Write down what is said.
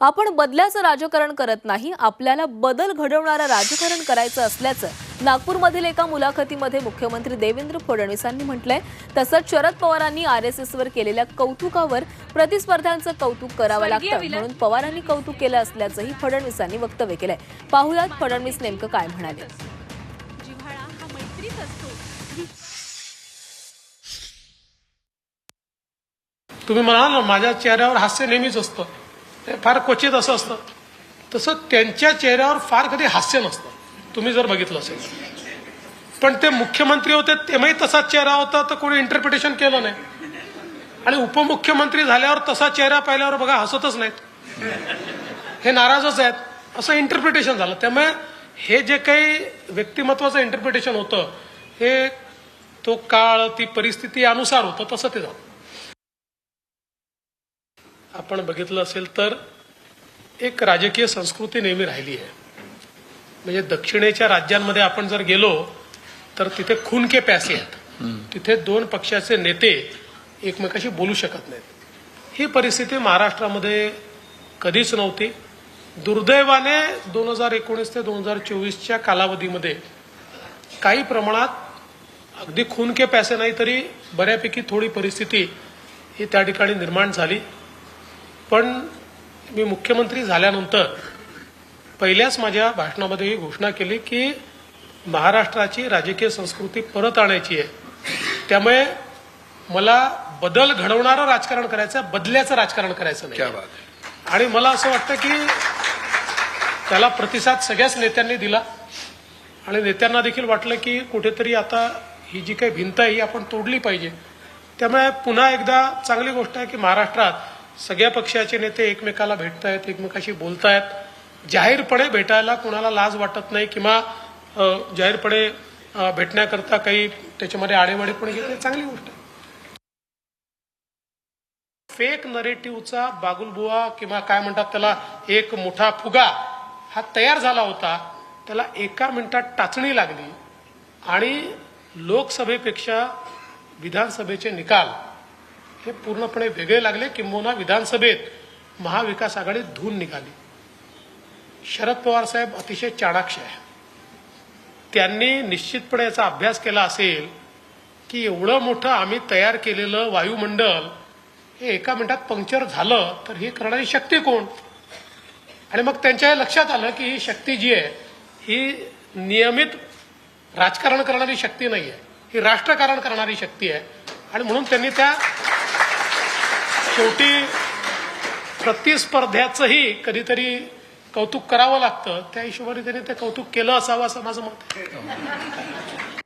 आपण बदल्याचं राजकारण करत नाही आपल्याला बदल घडवणारं राजकारण करायचं असल्याचं नागपूरमधील एका मुलाखतीमध्ये मुख्यमंत्री देवेंद्र फडणवीसांनी म्हटलंय. तसंच शरद पवारांनी आर एस एसवर केलेल्या कौतुकावर प्रतिस्पर्ध्यांचं कौतुक करावं लागतं. म्हणून पवारांनी कौतुक केलं असल्याचंही फडणवीसांनी वक्तव्य केलंय. पाहुयात फडणवीस नेमकं काय म्हणाले. हा तुम्ही म्हणाल ना माझ्या चेहऱ्यावर हास्य नेहमीच असतं. फार क्वचित असं असतं. तसं त्यांच्या चेहऱ्यावर फार कधी हास्य नसतं. तुम्ही जर बघितलं असेल. पण ते मुख्यमंत्री होते तेव्हाही तसाच चेहरा होता तर कोणी इंटरप्रिटेशन केलं नाही. आणि उपमुख्यमंत्री झाल्यावर तसा चेहरा पाहिल्यावर बघा हसतच नाहीत. हे नाराजच आहेत. असं इंटरप्रिटेशन झालं. त्यामुळे हे जे काही व्यक्तिमत्वाचं इंटरप्रिटेशन होतं हे तो काळ ती परिस्थिती अनुसार होतं तसं ते झालं. आपण बघितलं असेल तर एक राजकीय संस्कृती नेहमी राहिली आहे. म्हणजे दक्षिणेच्या राज्यांमध्ये आपण जर गेलो तर तिथे खून के प्यासे आहेत. तिथे दोन पक्षाचे नेते एकमेकाशी बोलू शकत नाहीत. ही परिस्थिती महाराष्ट्रामध्ये कधीच नव्हती. दुर्दैवाने दोन हजार एकोणीस ते दोन हजार चोवीसच्या कालावधीमध्ये काही प्रमाणात अगदी खून के प्यासे नाही तरी बऱ्यापैकी थोडी परिस्थिती ही त्या ठिकाणी निर्माण झाली. पण मी मुख्यमंत्री झाल्यानंतर पहिल्याच माझ्या भाषणामध्ये ही घोषणा केली की महाराष्ट्राची राजकीय संस्कृती परत आणायची आहे. त्यामुळे मला बदल घडवणारं राजकारण करायचं आहे, बदल्याचं राजकारण करायचं नाही. आणि मला असं वाटतं की त्याला प्रतिसाद सगळ्याच नेत्यांनी दिला. आणि नेत्यांना देखील वाटलं की कुठेतरी आता ही जी काही भिंत आहे ही आपण तोडली पाहिजे. त्यामुळे पुन्हा एकदा चांगली गोष्ट आहे की महाराष्ट्रात सगळ्या पक्षाचे नेते एकमेकाला भेटत आहेत एकमेकाशी बोलतायत. जाहीरपणे भेटायला कुणाला लाज वाटत नाही किंवा जाहीरपणे भेटण्याकरता काही त्याच्यामध्ये आडेवाडे पण घेते चांगली गोष्ट फेक नरेटिव्हचा बागुलबुवा किंवा काय म्हणतात त्याला एक मोठा फुगा हा तयार झाला होता. त्याला एका मिनिटात टाचणी लागली आणि लोकसभेपेक्षा विधानसभेचे निकाल हे पूर्णपणे वेगळे लागले किंबहुना विधानसभेत महाविकास आघाडी धून निघाली. शरद पवार साहेब अतिशय चाणाक्ष आहे त्यांनी निश्चितपणे याचा अभ्यास केला असेल की एवढं मोठं आम्ही तयार केलेलं वायुमंडल हे एका मिनिटात पंक्चर झालं तर ही करणारी शक्ती कोण? आणि मग त्यांच्या लक्षात आलं की ही शक्ती जी आहे ही नियमित राजकारण करणारी शक्ती नाही आहे ही राष्ट्रकारण करणारी शक्ती आहे. आणि म्हणून त्यांनी त्या शेवटी प्रतिस्पर्ध्याचंही कधीतरी कौतुक करावं लागतं. त्या हिशोबाने त्यांनी ते कौतुक केलं असावं असं माझं मत आहे.